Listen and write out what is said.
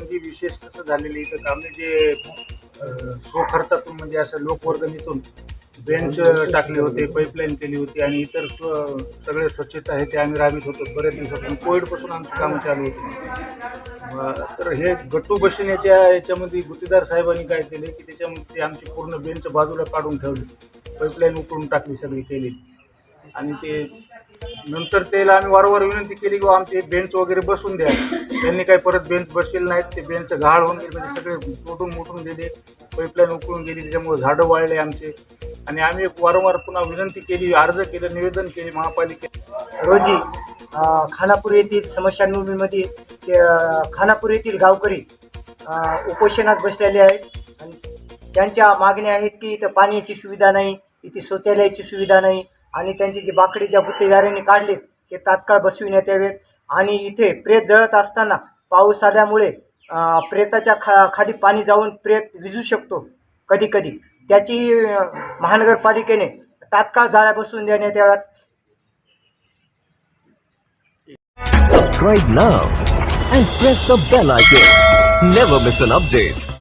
विशेष कसं झालेलं इथं तर जे स्वखर्चातून म्हणजे असं लोकवर्गणीतून बेंच टाकले होते पाईपलाईन केली होती आणि इतर स्व सगळे स्वच्छता आहे ते आम्ही राबीत होतो बऱ्याच दिवसापासून. कोविडपासून आमचं काम चालू होतं. तर हे गट्टू बसण्याच्या याच्यामध्ये गुत्तेदार साहेबांनी काय केले की त्याच्यामध्ये ते आमची पूर्ण बेंच बाजूला काढून ठेवली. पाईपलाईन उकळून टाकली सगळी केली आणि ते नंतर त्याला आम्ही वारंवार विनंती केली की आमचे बेंच वगैरे बसून द्या. त्यांनी काही परत बेंच बसलेले नाहीत ते बेंच घाळ होऊन गेले म्हणजे सगळे तोडून मोठून गेले पाईपलाईन उकळून गेली त्याच्यामुळे झाडं वाळले आमचे. आणि आम्ही वारंवार पुन्हा विनंती केली अर्ज केलं निवेदन केले महापालिके रोजी खानापूर येथील स्मशानभूमीमध्ये ते, खानापूर येथील गावकरी उपोषणात बसलेले आहेत आणि त्यांच्या मागण्या आहेत की इथं पाण्याची सुविधा नाही इथे शौचालयाची सुविधा नाही आणि त्यांची जी बाकडी ज्या गुत्तेदारांनी काढले ते तात्काळ बसविण्यात यावेत आणि इथे प्रेत जळत असताना पाऊस आल्यामुळे प्रेताच्या खा खाली पाणी जाऊन प्रेत विजू शकतो कधी कधी त्याची महानगरपालिकेने तात्काळ जाळ्या बसवून देण्यात याव्यात Subscribe now and press the bell icon. Never miss an update.